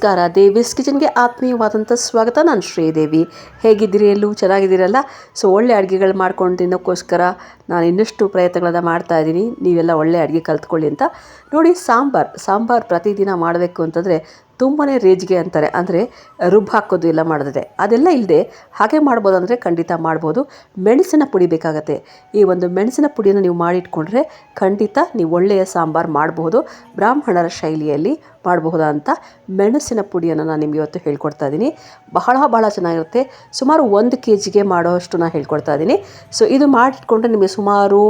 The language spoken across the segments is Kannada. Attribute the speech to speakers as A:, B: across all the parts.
A: ನಮಸ್ಕಾರ. ದೇವಿಸ್ ಕಿಚನ್ಗೆ ಆತ್ಮೀಯವಾದಂಥ ಸ್ವಾಗತ. ನಾನು ಶ್ರೀದೇವಿ. ಹೇಗಿದ್ದೀರಿ ಎಲ್ಲೂ? ಚೆನ್ನಾಗಿದ್ದೀರಲ್ಲ? ಸೊ, ಒಳ್ಳೆ ಅಡುಗೆಗಳು ಮಾಡ್ಕೊಂಡು ತಿನ್ನೋಕ್ಕೋಸ್ಕರ ನಾನು ಇನ್ನಷ್ಟು ಪ್ರಯತ್ನಗಳನ್ನ ಮಾಡ್ತಾ ಇದ್ದೀನಿ. ನೀವೆಲ್ಲ ಒಳ್ಳೆ ಅಡುಗೆ ಕಲ್ತ್ಕೊಳ್ಳಿ ಅಂತ. ನೋಡಿ, ಸಾಂಬಾರು. ಸಾಂಬಾರು ಪ್ರತಿದಿನ ಮಾಡಬೇಕು ಅಂತಂದರೆ ತುಂಬಾ ರೇಜಿಗೆ ಅಂತಾರೆ. ಅಂದರೆ ರುಬ್ಬು ಹಾಕೋದು ಎಲ್ಲ ಮಾಡಿದ್ರೆ ಅದೆಲ್ಲ ಇಲ್ಲದೆ ಹಾಗೆ ಮಾಡ್ಬೋದು ಅಂದರೆ ಖಂಡಿತ ಮಾಡ್ಬೋದು. ಮೆಣಸಿನ ಪುಡಿ ಬೇಕಾಗತ್ತೆ. ಈ ಒಂದು ಮೆಣಸಿನ ಪುಡಿಯನ್ನು ನೀವು ಮಾಡಿಟ್ಕೊಂಡ್ರೆ ಖಂಡಿತ ನೀವು ಒಳ್ಳೆಯ ಸಾಂಬಾರು ಮಾಡಬಹುದು ಬ್ರಾಹ್ಮಣರ ಶೈಲಿಯಲ್ಲಿ ಮಾಡಬಹುದಂತ ಮೆಣಸಿನ ಪುಡಿಯನ್ನು ನಾನು ನಿಮಗೆ ಇವತ್ತು ಹೇಳ್ಕೊಡ್ತಾ ಇದ್ದೀನಿ. ಬಹಳ ಭಾಳ ಚೆನ್ನಾಗಿರುತ್ತೆ. ಸುಮಾರು ಒಂದು ಕೆ ಜಿಗೆ ಮಾಡೋಷ್ಟು ನಾನು ಹೇಳ್ಕೊಡ್ತಾ ಇದ್ದೀನಿ. ಸೊ ಇದು ಮಾಡಿಟ್ಕೊಂಡ್ರೆ ನಿಮಗೆ ಸುಮಾರು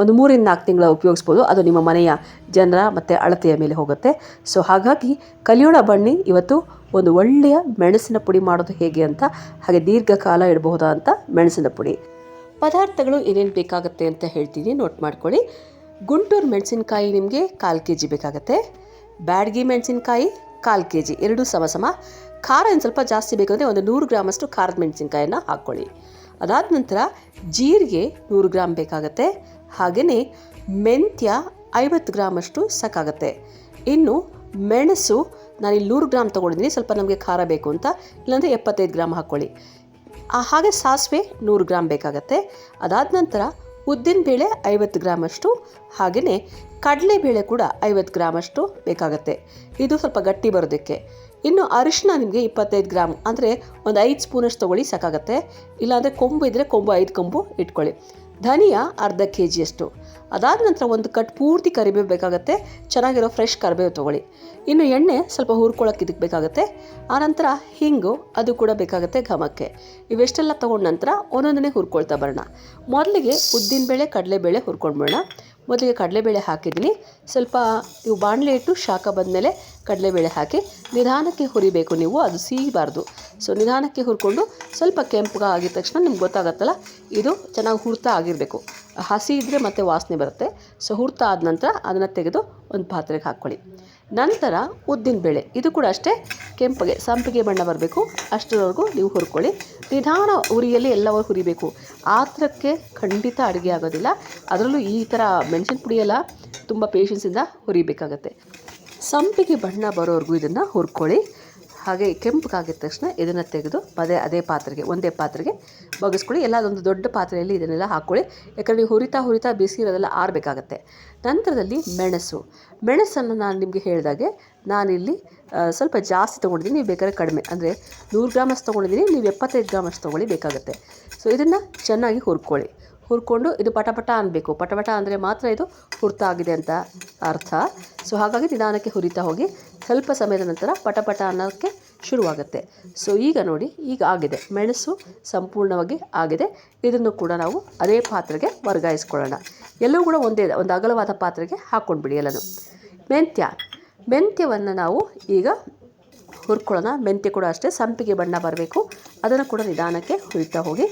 A: ಒಂದು ಮೂರಿಂದ ನಾಲ್ಕು ತಿಂಗಳ ಉಪಯೋಗಿಸ್ಬೋದು. ಅದು ನಿಮ್ಮ ಮನೆಯ ಜನರ ಮತ್ತು ಅಳತೆಯ ಮೇಲೆ ಹೋಗುತ್ತೆ. ಸೊ ಹಾಗಾಗಿ ಕಲಿಯೋಣ ಬನ್ನಿ. ಇವತ್ತು ಒಂದು ಒಳ್ಳೆಯ ಮೆಣಸಿನ ಪುಡಿ ಮಾಡೋದು ಹೇಗೆ ಅಂತ, ಹಾಗೆ ದೀರ್ಘಕಾಲ ಇಡಬಹುದಾ ಅಂತ ಮೆಣಸಿನ ಪುಡಿ. ಪದಾರ್ಥಗಳು ಏನೇನು ಬೇಕಾಗುತ್ತೆ ಅಂತ ಹೇಳ್ತೀನಿ. ನೋಟ್ ಮಾಡ್ಕೊಳ್ಳಿ. ಗುಂಟೂರು ಮೆಣಸಿನಕಾಯಿ ನಿಮಗೆ ಕಾಲು ಕೆ ಜಿ ಬೇಕಾಗುತ್ತೆ. ಬ್ಯಾಡ್ಗಿ ಮೆಣಸಿನಕಾಯಿ ಕಾಲು ಕೆ ಜಿ ಎರಡೂ ಸಮ ಸಮ. ಖಾರ ಏನು ಸ್ವಲ್ಪ ಜಾಸ್ತಿ ಬೇಕಂದರೆ ಒಂದು ನೂರು ಗ್ರಾಮಷ್ಟು ಖಾರದ ಮೆಣಸಿನ್ಕಾಯನ್ನು ಹಾಕ್ಕೊಳ್ಳಿ ಅದಾದ ನಂತರ ಜೀರಿಗೆ ನೂರು ಗ್ರಾಮ್ ಬೇಕಾಗತ್ತೆ. ಹಾಗೆಯೇ ಮೆಂತ್ಯ ಐವತ್ತು ಗ್ರಾಮಷ್ಟು ಸಾಕಾಗತ್ತೆ. ಇನ್ನು ಮೆಣಸು ನಾನಿಲ್ಲಿ ನೂರು ಗ್ರಾಮ್ ತೊಗೊಂಡಿದ್ದೀನಿ ಸ್ವಲ್ಪ ನಮಗೆ ಖಾರ ಬೇಕು ಅಂತ. ಇಲ್ಲಾಂದರೆ ಎಪ್ಪತ್ತೈದು ಗ್ರಾಮ್ ಹಾಕ್ಕೊಳ್ಳಿ. ಹಾಗೆ ಸಾಸಿವೆ ನೂರು ಗ್ರಾಮ್ ಬೇಕಾಗತ್ತೆ. ಅದಾದ ನಂತರ ಉದ್ದಿನಬೇಳೆ ಐವತ್ತು ಗ್ರಾಮಷ್ಟು ಹಾಗೆಯೇ ಕಡಲೆಬೇಳೆ ಕೂಡ ಐವತ್ತು ಗ್ರಾಮಷ್ಟು ಬೇಕಾಗತ್ತೆ. ಇದು ಸ್ವಲ್ಪ ಗಟ್ಟಿ ಬರೋದಕ್ಕೆ. ಇನ್ನು ಅರಿಶಿನ ನಿಮಗೆ ಇಪ್ಪತ್ತೈದು ಗ್ರಾಮ್, ಅಂದರೆ ಒಂದು ಐದು ಸ್ಪೂನಷ್ಟು ತೊಗೊಳ್ಳಿ ಸಾಕಾಗತ್ತೆ. ಇಲ್ಲಾಂದರೆ ಕೊಂಬು ಇದ್ದರೆ ಕೊಂಬು, ಐದು ಕೊಂಬು ಇಟ್ಕೊಳ್ಳಿ. ಧನಿಯಾ ಅರ್ಧ ಕೆ ಜಿಯಷ್ಟು ಅದಾದ ನಂತರ ಒಂದು ಕಟ್ ಪೂರ್ತಿ ಕರಿಬೇವು ಬೇಕಾಗುತ್ತೆ. ಚೆನ್ನಾಗಿರೋ ಫ್ರೆಶ್ ಕರಿಬೇವು ತೊಗೊಳ್ಳಿ. ಇನ್ನು ಎಣ್ಣೆ ಸ್ವಲ್ಪ ಹುರ್ಕೊಳ್ಳೋಕೆ ಇದಕ್ಕೆ ಬೇಕಾಗುತ್ತೆ. ಆನಂತರ ಹಿಂಗು, ಅದು ಕೂಡ ಬೇಕಾಗುತ್ತೆ ಘಮಕ್ಕೆ. ಇವೆಷ್ಟೆಲ್ಲ ತೊಗೊಂಡ ನಂತರ ಒಂದೊಂದನೇ ಹುರ್ಕೊಳ್ತಾ ಬರೋಣ. ಮೊದಲಿಗೆ ಉದ್ದಿನಬೇಳೆ, ಕಡಲೆಬೇಳೆ ಹುರ್ಕೊಂಡ್ಬಿಡೋಣ. ಮೊದಲಿಗೆ ಕಡಲೆಬೇಳೆ ಹಾಕಿದ್ದೀನಿ. ಸ್ವಲ್ಪ ಇವು ಬಾಣಲೆ ಇಟ್ಟು ಶಾಖ ಬಂದಮೇಲೆ ಕಡಲೆಬೇಳೆ ಹಾಕಿ ನಿಧಾನಕ್ಕೆ ಹುರಿಬೇಕು ನೀವು, ಅದು ಸೀಬಾರ್ದು. ಸೊ ನಿಧಾನಕ್ಕೆ ಹುರ್ಕೊಂಡು ಸ್ವಲ್ಪ ಕೆಂಪುಗ ಆಗಿದ ತಕ್ಷಣ ನಿಮ್ಗೆ ಗೊತ್ತಾಗತ್ತಲ್ಲ, ಇದು ಚೆನ್ನಾಗಿ ಹುರ್ತಾ ಆಗಿರಬೇಕು. ಹಸಿ ಇದ್ದರೆ ಮತ್ತೆ ವಾಸನೆ ಬರುತ್ತೆ. ಸೊ ಹುರ್ತಾ ಆದ ನಂತರ ಅದನ್ನು ತೆಗೆದು ಒಂದು ಪಾತ್ರೆಗೆ ಹಾಕ್ಕೊಳ್ಳಿ ನಂತರ ಉದ್ದಿನ ಬೇಳೆ, ಇದು ಕೂಡ ಅಷ್ಟೇ ಕೆಂಪಗೆ, ಸಂಪಿಗೆ ಬಣ್ಣ ಬರಬೇಕು. ಅಷ್ಟರವರೆಗೂ ನೀವು ಹುರ್ಕೊಳ್ಳಿ. ನಿಧಾನ ಉರಿಯಲ್ಲಿ ಎಲ್ಲವೂ ಹುರಿಬೇಕು. ಆತ್ರಕ್ಕೆ ಖಂಡಿತ ಅಡುಗೆ ಆಗೋದಿಲ್ಲ. ಅದರಲ್ಲೂ ಈ ಥರ ಮೆಣಸಿನ ಪುಡಿಯೆಲ್ಲ ತುಂಬ ಪೇಷನ್ಸಿಂದ ಹುರಿಬೇಕಾಗತ್ತೆ. ಸಂಪಿಗೆ ಬಣ್ಣ ಬರೋವರೆಗೂ ಇದನ್ನು ಹುರ್ಕೊಳ್ಳಿ. ಹಾಗೆ ಕೆಂಪಗಾಗಿದ ತಕ್ಷಣ ಇದನ್ನು ತೆಗೆದು ಪದೇ ಅದೇ ಪಾತ್ರೆಗೆ, ಒಂದೇ ಪಾತ್ರೆಗೆ ಬಗ್ಗಿಸ್ಕೊಳ್ಳಿ. ಎಲ್ಲ ಅದೊಂದು ದೊಡ್ಡ ಪಾತ್ರೆಯಲ್ಲಿ ಇದನ್ನೆಲ್ಲ ಹಾಕ್ಕೊಳ್ಳಿ. ಯಾಕಂದರೆ ನೀವು ಹುರಿತಾ ಹುರಿತಾ ಬಿಸಿ ಇರೋದೆಲ್ಲ ಆರಬೇಕಾಗತ್ತೆ. ನಂತರದಲ್ಲಿ ಮೆಣಸು. ಮೆಣಸನ್ನು ನಾನು ನಿಮಗೆ ಹೇಳಿದಾಗೆ ನಾನಿಲ್ಲಿ ಸ್ವಲ್ಪ ಜಾಸ್ತಿ ತೊಗೊಂಡಿದ್ದೀನಿ. ನೀವು ಬೇಕಾದ್ರೆ ಕಡಿಮೆ, ಅಂದರೆ ನೂರು ಗ್ರಾಮಷ್ಟು ತೊಗೊಂಡಿದ್ದೀನಿ. ನೀವು ಎಪ್ಪತ್ತೈದು ಗ್ರಾಮಷ್ಟು ತೊಗೊಳ್ಳಿ, ಬೇಕಾಗುತ್ತೆ. ಸೊ ಇದನ್ನು ಚೆನ್ನಾಗಿ ಹುರ್ಕೊಳ್ಳಿ. ಹುರ್ಕೊಂಡು ಇದು ಪಟಪಟ ಅನ್ನಬೇಕು ಪಟಪಟ ಅಂದರೆ ಮಾತ್ರ ಇದು ಹುರ್ತಾಗಿದೆ ಅಂತ ಅರ್ಥ. ಸೊ ಹಾಗಾಗಿ ನಿಧಾನಕ್ಕೆ ಹುರಿತಾ ಹೋಗಿ ಸ್ವಲ್ಪ ಸಮಯದ ನಂತರ ಪಟಪಟ ಅನ್ನೋಕ್ಕೆ ಶುರುವಾಗುತ್ತೆ. ಸೊ ಈಗ ನೋಡಿ, ಈಗ ಆಗಿದೆ. ಮೆಣಸು ಸಂಪೂರ್ಣವಾಗಿ ಆಗಿದೆ. ಇದನ್ನು ಕೂಡ ನಾವು ಅದೇ ಪಾತ್ರೆಗೆ ವರ್ಗಾಯಿಸ್ಕೊಳ್ಳೋಣ. ಎಲ್ಲವೂ ಕೂಡ ಒಂದೇ, ಒಂದು ಅಗಲವಾದ ಪಾತ್ರೆಗೆ ಹಾಕ್ಕೊಂಡ್ಬಿಡಿ ಎಲ್ಲನೂ. ಮೆಂತ್ಯ. ಮೆಂತ್ಯವನ್ನು ನಾವು ಈಗ ಹುರ್ಕೊಳ್ಳೋಣ. ಮೆಂತ್ಯ ಕೂಡ ಅಷ್ಟೇ, ಸಂಪಿಗೆ ಬಣ್ಣ ಬರಬೇಕು. ಅದನ್ನು ಕೂಡ ನಿಧಾನಕ್ಕೆ ಹುರಿತಾ ಹೋಗಿ,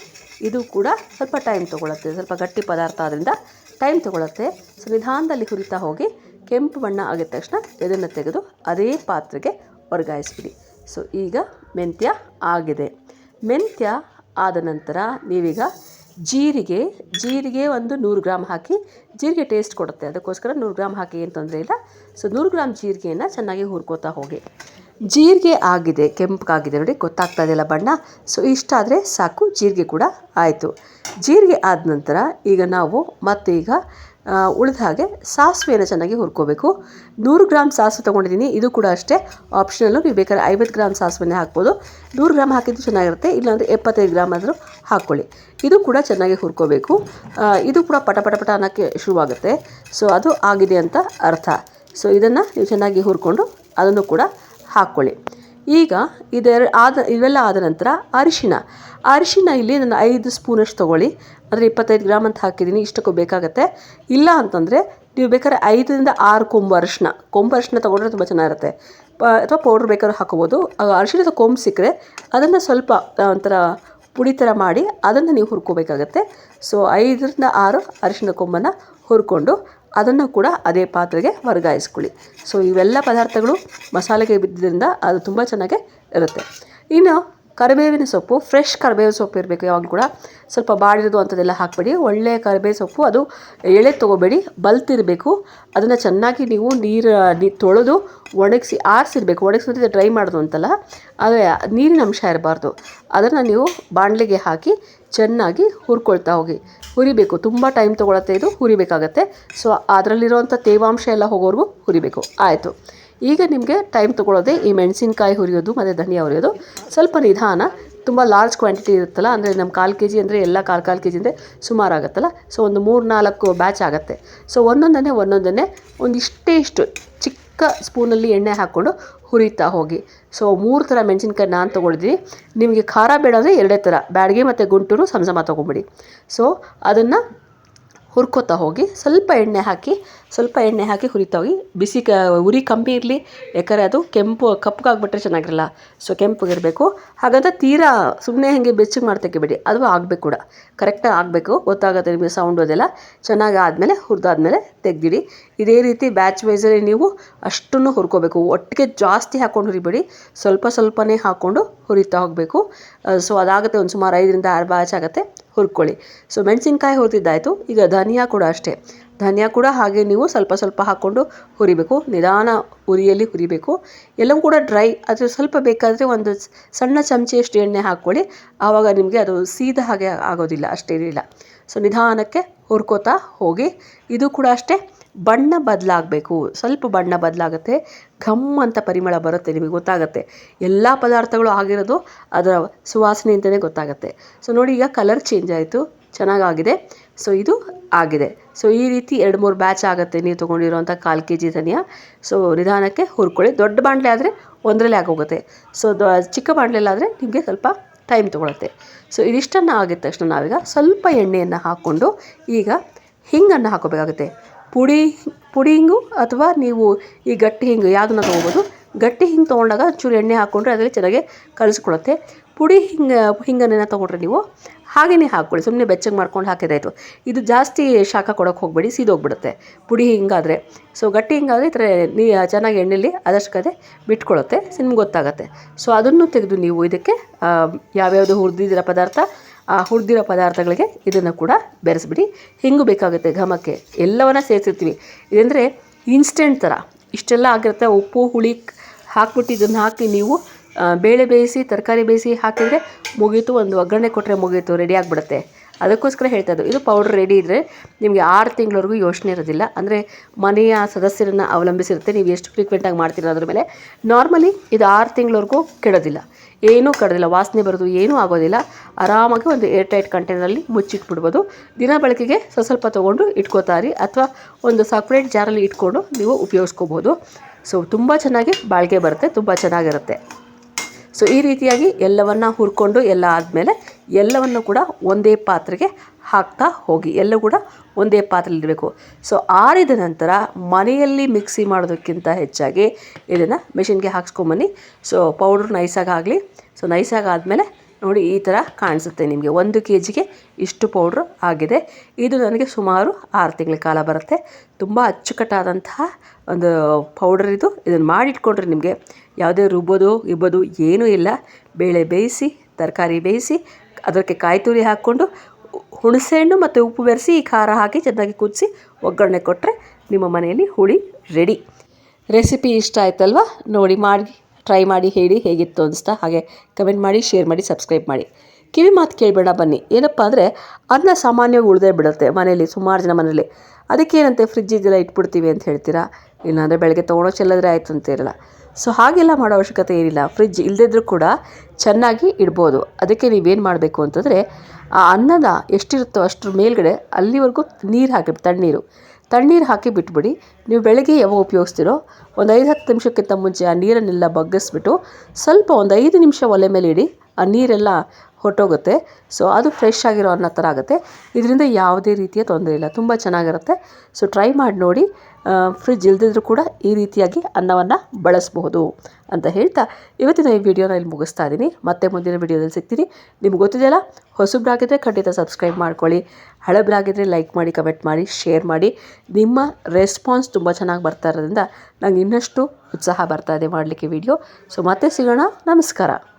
A: ಇದು ಕೂಡ ಸ್ವಲ್ಪ ಟೈಮ್ ತೊಗೊಳುತ್ತೆ. ಸ್ವಲ್ಪ ಗಟ್ಟಿ ಪದಾರ್ಥ ಆದ್ದರಿಂದ ಟೈಮ್ ತೊಗೊಳುತ್ತೆ. ಸೊ ನಿಧಾನದಲ್ಲಿ ಹುರಿತಾ ಹೋಗಿ ಕೆಂಪು ಬಣ್ಣ ಆಗಿದ ತಕ್ಷಣ ಇದನ್ನು ತೆಗೆದು ಅದೇ ಪಾತ್ರೆಗೆ ವರ್ಗಾಯಿಸ್ಬಿಡಿ ಸೊ, ಈಗ ಮೆಂತ್ಯ ಆಗಿದೆ. ಮೆಂತ್ಯ ಆದ ನಂತರ ನೀವೀಗ ಜೀರಿಗೆ ಜೀರಿಗೆ ಒಂದು ನೂರು ಗ್ರಾಮ್ ಹಾಕಿ ಜೀರಿಗೆ ಟೇಸ್ಟ್ ಕೊಡುತ್ತೆ. ಅದಕ್ಕೋಸ್ಕರ ನೂರು ಗ್ರಾಮ್ ಹಾಕಿ ಏನು ತೊಂದರೆ ಇಲ್ಲ. ಸೊ, ನೂರು ಗ್ರಾಮ್ ಜೀರಿಗೆಯನ್ನು ಚೆನ್ನಾಗಿ ಹುರ್ಕೋತಾ ಹೋಗಿ. ಜೀರಿಗೆ ಆಗಿದೆ, ಕೆಂಪಗಾಗಿದೆ ನೋಡಿ, ಗೊತ್ತಾಗ್ತಾ ಇದೆಯಲ್ಲ ಬಣ್ಣ. ಸೊ ಇಷ್ಟಾದರೆ ಸಾಕು, ಜೀರಿಗೆ ಕೂಡ ಆಯಿತು. ಜೀರಿಗೆ ಆದ ನಂತರ ಈಗ ನಾವು ಮತ್ತೆ ಈಗ ಉಳಿದ ಹಾಗೆ ಸಾಸಿವೆಯನ್ನು ಚೆನ್ನಾಗಿ ಹುರ್ಕೋಬೇಕು. ನೂರು ಗ್ರಾಮ್ ಸಾಸಿವೆ ತೊಗೊಂಡಿದ್ದೀನಿ. ಇದು ಕೂಡ ಅಷ್ಟೇ. ಆಪ್ಷನಲ್ಲು ನೀವು ಬೇಕಾದ್ರೆ ಐವತ್ತು ಗ್ರಾಮ್ ಸಾಸಿವೆನೇ ಹಾಕ್ಬೋದು. ನೂರು ಗ್ರಾಮ್ ಹಾಕಿದ್ದು ಚೆನ್ನಾಗಿರುತ್ತೆ. ಇಲ್ಲಾಂದರೆ ಎಪ್ಪತ್ತೈದು ಗ್ರಾಮ್ ಆದರೂ ಹಾಕ್ಕೊಳ್ಳಿ. ಇದು ಕೂಡ ಚೆನ್ನಾಗಿ ಹುರ್ಕೋಬೇಕು. ಇದು ಕೂಡ ಪಟ ಪಟ ಪಟ ಅನ್ನೋಕ್ಕೆ ಶುರುವಾಗುತ್ತೆ. ಸೊ ಅದು ಆಗಿದೆ ಅಂತ ಅರ್ಥ. ಸೊ ಇದನ್ನು ನೀವು ಚೆನ್ನಾಗಿ ಹುರ್ಕೊಂಡು ಅದನ್ನು ಕೂಡ ಹಾಕ್ಕೊಳ್ಳಿ. ಈಗ ಇದೆರ ಆದ ಇವೆಲ್ಲ ಆದ ನಂತರ ಅರಿಶಿನ. ಅರಿಶಿನ ಇಲ್ಲಿ ನಾನು ಐದು ಸ್ಪೂನಷ್ಟು ತೊಗೊಳ್ಳಿ. ಅಂದರೆ ಇಪ್ಪತ್ತೈದು ಗ್ರಾಮ್ ಅಂತ ಹಾಕಿದ್ದೀನಿ, ಇಷ್ಟಕ್ಕೂ ಬೇಕಾಗುತ್ತೆ. ಇಲ್ಲ ಅಂತಂದರೆ ನೀವು ಬೇಕಾದ್ರೆ ಐದರಿಂದ ಆರು ಕೊಂಬು ಅರಿಶಿನ. ಕೊಂಬು ಅರಿಶಿನ ತೊಗೊಂಡ್ರೆ ತುಂಬ ಚೆನ್ನಾಗಿರುತ್ತೆ. ಅಥವಾ ಪೌಡ್ರ್ ಬೇಕಾದ್ರೂ ಹಾಕೋಬೋದು. ಅರಿಶಿನದ ಕೊಂಬು ಸಿಕ್ಕರೆ ಅದನ್ನು ಸ್ವಲ್ಪ ಒಂಥರ ಪುಡಿ ಥರ ಮಾಡಿ ಅದನ್ನು ನೀವು ಹುರ್ಕೋಬೇಕಾಗತ್ತೆ. ಸೊ ಐದರಿಂದ ಆರು ಅರಿಶಿನ ಕೊಂಬನ್ನು ಹುರ್ಕೊಂಡು ಅದನ್ನು ಕೂಡ ಅದೇ ಪಾತ್ರೆಗೆ ವರ್ಗಾಯಿಸ್ಕೊಳ್ಳಿ. ಸೊ ಇವೆಲ್ಲ ಪದಾರ್ಥಗಳು ಮಸಾಲೆಗೆ ಬಿದ್ದರಿಂದ ಅದು ತುಂಬ ಚೆನ್ನಾಗೇ ಇರುತ್ತೆ. ಇನ್ನು ಕರಿಬೇವಿನ ಸೊಪ್ಪು ಫ್ರೆಶ್ ಕರಿಬೇವಿನ ಸೊಪ್ಪು ಇರಬೇಕು ಯಾವಾಗಲೂ ಕೂಡ. ಸ್ವಲ್ಪ ಬಾಡಿರೋದು ಅಂಥದ್ದೆಲ್ಲ ಹಾಕಬೇಡಿ. ಒಳ್ಳೆಯ ಕರಿಬೇವು ಸೊಪ್ಪು, ಅದು ಎಳೆ ತೊಗೋಬೇಡಿ, ಬಲ್ತಿರಬೇಕು. ಅದನ್ನು ಚೆನ್ನಾಗಿ ನೀವು ನೀರು ತೊಳೆದು ಒಣಗಿಸಿ, ಆರಿಸಿರ್ಬೇಕು. ಒಣಗಿಸಿದ್ರೆ ಡ್ರೈ ಮಾಡೋದು ಅಂತಲ್ಲ. ಆದರೆ ನೀರಿನ ಅಂಶ ಇರಬಾರ್ದು. ಅದನ್ನು ನೀವು ಬಾಣಲೆಗೆ ಹಾಕಿ ಚೆನ್ನಾಗಿ ಹುರ್ಕೊಳ್ತಾ ಹೋಗಿ. ಹುರಿಬೇಕು. ತುಂಬ ಟೈಮ್ ತೊಗೊಳತ್ತೆ ಇದು. ಹುರಿಬೇಕಾಗತ್ತೆ. ಸೊ ಅದರಲ್ಲಿರುವಂಥ ತೇವಾಂಶ ಎಲ್ಲ ಹೋಗೋವರೆಗೂ ಹುರಿಬೇಕು. ಆಯಿತು. ಈಗ ನಿಮಗೆ ಟೈಮ್ ತೊಗೊಳ್ಳೋದೆ ಈ ಮೆಣಸಿನ್ಕಾಯಿ ಹುರಿಯೋದು, ಮತ್ತು ಧನಿಯಾ ಹುರಿಯೋದು. ಸ್ವಲ್ಪ ನಿಧಾನ. ತುಂಬ ಲಾರ್ಜ್ ಕ್ವಾಂಟಿಟಿ ಇರುತ್ತಲ್ಲ, ಅಂದರೆ ನಮ್ಮ ಕಾಲು ಕೆ ಜಿ ಅಂದರೆ ಎಲ್ಲ ಕಾಲು ಕಾಲು ಕೆ ಜಿ ಅಂದರೆ ಸುಮಾರು ಆಗುತ್ತಲ್ಲ. ಸೊ ಒಂದು ಮೂರು ನಾಲ್ಕು ಬ್ಯಾಚ್ ಆಗುತ್ತೆ. ಸೊ ಒಂದೊಂದನ್ನೇ ಒಂದೊಂದನ್ನೇ ಒಂದಿಷ್ಟೇ ಇಷ್ಟು ಚಿಕ್ಕ ಸ್ಪೂನಲ್ಲಿ ಎಣ್ಣೆ ಹಾಕ್ಕೊಂಡು ಹುರಿತಾ ಹೋಗಿ. ಸೊ ಮೂರು ಥರ ಮೆಣಸಿನ್ಕಾಯಿ ನಾನು ತೊಗೊಳಿದ್ವಿ ನಿಮಗೆ ಖಾರ ಬೇಡ ಅಂದರೆ ಎರಡೇ ಥರ. ಬ್ಯಾಡಿಗೆ ಮತ್ತು ಗುಂಟೂರು ಸಮ ಸಮ ತೊಗೊಂಬಿಡಿ. ಸೊ ಅದನ್ನು ಹುರ್ಕೋತಾ ಹೋಗಿ ಸ್ವಲ್ಪ ಎಣ್ಣೆ ಹಾಕಿ, ಸ್ವಲ್ಪ ಎಣ್ಣೆ ಹಾಕಿ ಹುರಿತಾ ಹೋಗಿ. ಬಿಸಿ ಕ, ಉರಿ ಕಮ್ಮಿ ಇರಲಿ, ಯಾಕಂದರೆ ಅದು ಕೆಂಪು, ಕಪ್ಪಗಾಗ್ಬಿಟ್ರೆ ಚೆನ್ನಾಗಿರಲ್ಲ. ಸೊ ಕೆಂಪಗಿರಬೇಕು ಹಾಗಂತ ತೀರಾ ಸುಮ್ಮನೆ ಹಾಗೆ ಬೆಚ್ಚಗೆ ಮಾಡ್ತಕ್ಕೆ ಬಿಡಿ. ಅದು ಆಗಬೇಕು ಕೂಡ. ಕರೆಕ್ಟಾಗಿ ಆಗಬೇಕು. ಗೊತ್ತಾಗುತ್ತೆ ನಿಮಗೆ ಸೌಂಡ್ ಅದೆಲ್ಲ. ಚೆನ್ನಾಗಿ ಆದಮೇಲೆ ಹುರಿದಾದ್ಮೇಲೆ ತೆಗ್ದಿಡಿ. ಇದೇ ರೀತಿ ಬ್ಯಾಚ್ ವೈಸಲ್ಲಿ ನೀವು ಅಷ್ಟನ್ನು ಹುರ್ಕೋಬೇಕು. ಒಟ್ಟಿಗೆ ಜಾಸ್ತಿ ಹಾಕ್ಕೊಂಡು ಹುರಿಬೇಡಿ. ಸ್ವಲ್ಪ ಸ್ವಲ್ಪನೇ ಹಾಕ್ಕೊಂಡು ಹುರಿತಾ ಹೋಗಬೇಕು. ಸೊ ಅದಾಗುತ್ತೆ ಒಂದು ಸುಮಾರು ಐದರಿಂದ ಆರು ಬ್ಯಾಚ್ ಆಗುತ್ತೆ. ಹುರ್ಕೊಳ್ಳಿ. ಸೊ ಮೆಣಸಿನ್ಕಾಯಿ ಹುರಿದಿದ್ದಾಯಿತು. ಈಗ ಧನಿಯಾ ಕೂಡ ಅಷ್ಟೇ. ಧನಿಯಾ ಕೂಡ ಹಾಗೆ ನೀವು ಸ್ವಲ್ಪ ಸ್ವಲ್ಪ ಹಾಕ್ಕೊಂಡು ಹುರಿಬೇಕು. ನಿಧಾನ ಉರಿಯಲ್ಲಿ ಹುರಿಬೇಕು. ಎಲ್ಲವೂ ಕೂಡ ಡ್ರೈ ಅದು ಸ್ವಲ್ಪ ಬೇಕಾದರೆ ಒಂದು ಸಣ್ಣ ಚಮಚೆಯಷ್ಟು ಎಣ್ಣೆ ಹಾಕ್ಕೊಳ್ಳಿ. ಆವಾಗ ನಿಮಗೆ ಅದು ಸೀದ ಹಾಗೆ ಆಗೋದಿಲ್ಲ ಅಷ್ಟೇನಿಲ್ಲ ಸೊ ನಿಧಾನಕ್ಕೆ ಹುರ್ಕೋತಾ ಹೋಗಿ. ಇದು ಕೂಡ ಅಷ್ಟೇ. ಬಣ್ಣ ಬದಲಾಗಬೇಕು. ಸ್ವಲ್ಪ ಬಣ್ಣ ಬದಲಾಗುತ್ತೆ. ಘಮ್ ಅಂತ ಪರಿಮಳ ಬರುತ್ತೆ, ನಿಮಗೆ ಗೊತ್ತಾಗುತ್ತೆ. ಎಲ್ಲ ಪದಾರ್ಥಗಳು ಆಗಿರೋದು ಅದರ ಸುವಾಸನೆ ಅಂತಲೇ ಗೊತ್ತಾಗುತ್ತೆ. ಸೊ ನೋಡಿ ಈಗ ಕಲರ್ ಚೇಂಜ್ ಆಯಿತು. ಚೆನ್ನಾಗಾಗಿದೆ. ಸೊ ಇದು ಆಗಿದೆ. ಸೊ ಈ ರೀತಿ ಎರಡು ಮೂರು ಬ್ಯಾಚ್ ಆಗುತ್ತೆ ನೀವು ತೊಗೊಂಡಿರೋಂಥ ಕಾಲು ಕೆ ಜಿ ಧನಿಯಾ. ಸೊ ನಿಧಾನಕ್ಕೆ ಹುರ್ಕೊಳ್ಳಿ. ದೊಡ್ಡ ಬಾಣಲೆ ಆದರೆ ಒಂದರಲ್ಲೇ ಆಗೋಗುತ್ತೆ. ಸೊ ದ ಚಿಕ್ಕ ಬಾಣಲೆಲ್ಲಾದರೆ ನಿಮಗೆ ಸ್ವಲ್ಪ ಟೈಮ್ ತೊಗೊಳುತ್ತೆ. ಸೊ ಇದಿಷ್ಟನ್ನು ಆಗಿದ ತಕ್ಷಣ ನಾವೀಗ ಸ್ವಲ್ಪ ಎಣ್ಣೆಯನ್ನು ಹಾಕ್ಕೊಂಡು ಈಗ ಹಿಂಗನ್ನು ಹಾಕೋಬೇಕಾಗುತ್ತೆ. ಪುಡಿ ಪುಡಿ ಹಿಂಗು ಅಥವಾ ನೀವು ಈ ಗಟ್ಟಿ ಹಿಂಗು ಯಾವುದನ್ನ ತೊಗೋಬೋದು. ಗಟ್ಟಿ ಹಿಂಗೆ ತೊಗೊಂಡಾಗ ಒಂಚೂರು ಎಣ್ಣೆ ಹಾಕ್ಕೊಂಡ್ರೆ ಅದರಲ್ಲಿ ಚೆನ್ನಾಗಿ ಕಲಿಸ್ಕೊಳುತ್ತೆ. ಪುಡಿ ಹಿಂಗೆ, ಹಿಂಗನ್ನೇನ ತೊಗೊಂಡ್ರೆ ನೀವು ಹಾಗೆಯೇ ಹಾಕ್ಕೊಳ್ಳಿ. ಸುಮ್ಮನೆ ಬೆಚ್ಚಗೆ ಮಾಡ್ಕೊಂಡು ಹಾಕಿದಾಯಿತು ಇದು ಜಾಸ್ತಿ ಶಾಖ ಕೊಡೋಕೆ ಹೋಗಬೇಡಿ, ಸೀದೋಗ್ಬಿಡುತ್ತೆ. ಪುಡಿ ಹಿಂಗಾದರೆ. ಸೊ ಗಟ್ಟಿ ಹಿಂಗಾದರೆ ಈ ಥರ ನೀ ಚೆನ್ನಾಗಿ ಎಣ್ಣೆಲಿ ಅದಷ್ಟು ಕದೆ ಬಿಟ್ಕೊಳ್ಳುತ್ತೆ ಸೊ ನಿಮ್ಗೆ ಗೊತ್ತಾಗುತ್ತೆ. ಸೊ ಅದನ್ನು ತೆಗೆದು ನೀವು ಇದಕ್ಕೆ ಯಾವ್ಯಾವುದು ಹುರಿದಿದ್ದೀರ ಪದಾರ್ಥ ಆ ಹುರಿದಿರೋ ಪದಾರ್ಥಗಳಿಗೆ ಇದನ್ನು ಕೂಡ ಬೆರೆಸ್ಬಿಡಿ. ಹಿಂಗು ಬೇಕಾಗುತ್ತೆ ಘಮಕ್ಕೆ ಎಲ್ಲವನ್ನ ಸೇರಿಸಿರ್ತೀವಿ. ಇದಂದರೆ ಇನ್ಸ್ಟೆಂಟ್ ಥರ ಇಷ್ಟೆಲ್ಲ ಆಗಿರುತ್ತೆ. ಉಪ್ಪು, ಹುಳಿ ಹಾಕ್ಬಿಟ್ಟು ಇದನ್ನು ಹಾಕಿ ನೀವು ಬೇಳೆ ಬೇಯಿಸಿ, ತರಕಾರಿ ಬೇಯಿಸಿ ಹಾಕಿದರೆ ಮುಗೀತು. ಒಂದು ಒಗ್ಗರಣೆ ಕೊಟ್ಟರೆ ಮುಗೀತು. ರೆಡಿ ಆಗಿಬಿಡುತ್ತೆ. ಅದಕ್ಕೋಸ್ಕರ ಹೇಳ್ತಾ ಇದ್ದು ಇದು ಪೌಡ್ರ್ ರೆಡಿ ಇದ್ದರೆ ನಿಮಗೆ ಆರು ತಿಂಗಳವರೆಗೂ ಯೋಚನೆ ಇರೋದಿಲ್ಲ. ಅಂದರೆ ಮನೆಯ ಸದಸ್ಯರನ್ನು ಅವಲಂಬಿಸಿರುತ್ತೆ, ನೀವು ಎಷ್ಟು ಫ್ರೀಕ್ವೆಂಟಾಗಿ ಮಾಡ್ತೀರ ಅದ್ರ ಮೇಲೆ. ನಾರ್ಮಲಿ ಇದು ಆರು ತಿಂಗಳವರೆಗೂ ಕೆಡೋದಿಲ್ಲ. ಏನೂ ಕೆಡೋದಿಲ್ಲ, ವಾಸನೆ ಬರೋದು ಏನೂ ಆಗೋದಿಲ್ಲ. ಆರಾಮಾಗಿ ಒಂದು ಏರ್ ಟೈಟ್ ಕಂಟೈನರಲ್ಲಿ ಮುಚ್ಚಿಟ್ಬಿಡ್ಬೋದು. ದಿನ ಬಳಕೆಗೆ ಸ್ವಲ್ಪ ಸ್ವಲ್ಪ ತೊಗೊಂಡು ಇಟ್ಕೋತಾರಿ ಅಥವಾ ಒಂದು ಸಪ್ರೇಟ್ ಜಾರಲ್ಲಿ ಇಟ್ಕೊಂಡು ನೀವು ಉಪಯೋಗಿಸ್ಕೋಬೋದು ಸೊ ತುಂಬ ಚೆನ್ನಾಗಿ ಬಾಳಿಕೆ ಬರುತ್ತೆ, ತುಂಬ ಚೆನ್ನಾಗಿರುತ್ತೆ. ಸೊ ಈ ರೀತಿಯಾಗಿ ಎಲ್ಲವನ್ನು ಹುರ್ಕೊಂಡು ಎಲ್ಲ ಆದಮೇಲೆ ಎಲ್ಲವನ್ನು ಕೂಡ ಒಂದೇ ಪಾತ್ರೆಗೆ ಹಾಕ್ತಾ ಹೋಗಿ, ಎಲ್ಲ ಕೂಡ ಒಂದೇ ಪಾತ್ರೆಯಲ್ಲಿಡಬೇಕು ಸೊ ಆರಿದ ನಂತರ ಮನೆಯಲ್ಲಿ ಮಿಕ್ಸಿ ಮಾಡೋದಕ್ಕಿಂತ ಹೆಚ್ಚಾಗಿ ಇದನ್ನು ಮಿಷಿನ್ಗೆ ಹಾಕ್ಸ್ಕೊಂಬನ್ನಿ. ಸೊ ಪೌಡ್ರ್ ನೈಸಾಗಿ ಆಗಲಿ. ಸೊ ನೈಸಾಗಿ ಆದಮೇಲೆ ನೋಡಿ ಈ ಥರ ಕಾಣಿಸುತ್ತೆ ನಿಮಗೆ. ಒಂದು ಕೆ ಜಿಗೆ ಇಷ್ಟು ಪೌಡ್ರ್ ಆಗಿದೆ. ಇದು ನನಗೆ ಸುಮಾರು ಆರು ತಿಂಗಳ ಕಾಲ ಬರುತ್ತೆ. ತುಂಬ ಅಚ್ಚುಕಟ್ಟಾದಂತಹ ಒಂದು ಪೌಡರ್ ಇದು. ಇದನ್ನು ಮಾಡಿಟ್ಕೊಂಡ್ರೆ ನಿಮಗೆ ಯಾವುದೇ ರುಬ್ಬೋದು, ಇಬ್ಬೋದು ಏನೂ ಇಲ್ಲ. ಬೇಳೆ ಬೇಯಿಸಿ, ತರಕಾರಿ ಬೇಯಿಸಿ ಅದಕ್ಕೆ ಕಾಯಿ ತುರಿ ಹಾಕ್ಕೊಂಡು ಹುಣಸೆಹಣ್ಣು ಮತ್ತು ಉಪ್ಪು ಬೆರೆಸಿ ಈ ಖಾರ ಹಾಕಿ ಚೆನ್ನಾಗಿ ಕುದಿಸಿ ಒಗ್ಗರಣೆ ಕೊಟ್ಟರೆ ನಿಮ್ಮ ಮನೆಯಲ್ಲಿ ಹುಳಿ ರೆಡಿ ರೆಸಿಪಿ ಇಷ್ಟ ಆಯ್ತಲ್ವಾ? ನೋಡಿ ಮಾಡಿ ಟ್ರೈ ಮಾಡಿ, ಹೇಳಿ ಹೇಗಿತ್ತು ಅನಿಸ್ತಾ? ಹಾಗೆ ಕಮೆಂಟ್ ಮಾಡಿ ಶೇರ್ ಮಾಡಿ ಸಬ್ಸ್ಕ್ರೈಬ್ ಮಾಡಿ. ಕಿವಿ ಮಾತು ಕೇಳಬೇಡ ಬನ್ನಿ. ಏನಪ್ಪ ಅಂದರೆ ಅನ್ನ ಸಾಮಾನ್ಯವಾಗಿ ಉಳಿದೇ ಬಿಡುತ್ತೆ ಮನೆಯಲ್ಲಿ, ಸುಮಾರು ಜನ ಮನೇಲಿ ಅದಕ್ಕೇನಂತೆ ಫ್ರಿಜ್ ಇದೆಲ್ಲ ಇಟ್ಬಿಡ್ತೀವಿ ಅಂತ ಹೇಳ್ತೀರಾ? ಇಲ್ಲಾಂದರೆ ಬೆಳಗ್ಗೆ ತೊಗೊಳೋ ಚೆಲ್ಲಿದ್ರೆ ಆಯಿತು ಅಂತಿರಲ್ಲ ಸೊ ಹಾಗೆಲ್ಲ ಮಾಡೋ ಅವಶ್ಯಕತೆ ಏನಿಲ್ಲ. ಫ್ರಿಜ್ ಇಲ್ಲದಿದ್ರೂ ಕೂಡ ಚೆನ್ನಾಗಿ ಇಡ್ಬೋದು. ಅದಕ್ಕೆ ನೀವೇನು ಮಾಡಬೇಕು ಅಂತಂದರೆ, ಆ ಅನ್ನದ ಎಷ್ಟಿರುತ್ತೋ ಅಷ್ಟ್ರ ಮೇಲ್ಗಡೆ ಅಲ್ಲಿವರೆಗೂ ನೀರು ಹಾಕಿ, ತಣ್ಣೀರು. ತಣ್ಣೀರು ಹಾಕಿ ಬಿಟ್ಬಿಡಿ. ನೀವು ಬೆಳಗ್ಗೆ ಯಾವಾಗ ಉಪಯೋಗಿಸ್ತೀರೋ ಒಂದು ಐದು ಹತ್ತು ನಿಮಿಷಕ್ಕಿಂತ ಮುಂಚೆ ಆ ನೀರನ್ನೆಲ್ಲ ಬಗ್ಗಿಸ್ಬಿಟ್ಟು ಸ್ವಲ್ಪ ಒಂದು ಐದು ನಿಮಿಷ ಒಲೆ ಮೇಲೆ ಇಡಿ. ಆ ನೀರೆಲ್ಲ ಹೊರ್ಟೋಗುತ್ತೆ. ಸೊ ಅದು ಫ್ರೆಶ್ ಆಗಿರೋ ಅನ್ನ ಥರ ಆಗುತ್ತೆ. ಇದರಿಂದ ಯಾವುದೇ ರೀತಿಯ ತೊಂದರೆ ಇಲ್ಲ. ತುಂಬ ಚೆನ್ನಾಗಿರುತ್ತೆ. ಸೊ ಟ್ರೈ ಮಾಡಿ ನೋಡಿ. ಫ್ರಿಜ್ ಇಲ್ದಿದ್ರೂ ಕೂಡ ಈ ರೀತಿಯಾಗಿ ಅನ್ನವನ್ನು ಬಳಸಬಹುದು ಅಂತ ಹೇಳ್ತಾ ಇವತ್ತಿನ ಈ ವಿಡಿಯೋನ ಇಲ್ಲಿ ಮುಗಿಸ್ತಾ ಇದ್ದೀನಿ ಮತ್ತೆ ಮುಂದಿನ ವಿಡಿಯೋದಲ್ಲಿ ಸಿಗ್ತೀನಿ. ನಿಮ್ಗೆ ಗೊತ್ತಿದೆಯಲ್ಲ ಹೊಸಬ್ರಾಗಿದ್ದರೆ ಖಂಡಿತ ಸಬ್ಸ್ಕ್ರೈಬ್ ಮಾಡ್ಕೊಳ್ಳಿ. ಹಳಬ್ರಾಗಿದ್ರೆ ಲೈಕ್ ಮಾಡಿ ಕಮೆಂಟ್ ಮಾಡಿ ಶೇರ್ ಮಾಡಿ. ನಿಮ್ಮ ರೆಸ್ಪಾನ್ಸ್ ತುಂಬ ಚೆನ್ನಾಗಿ ಬರ್ತಾ ಇರೋದ್ರಿಂದ ನಂಗೆ ಇನ್ನಷ್ಟು ಉತ್ಸಾಹ ಬರ್ತಾ ಇದೆ ಮಾಡಲಿಕ್ಕೆ ವಿಡಿಯೋ. ಸೊ ಮತ್ತೆ ಸಿಗೋಣ. ನಮಸ್ಕಾರ.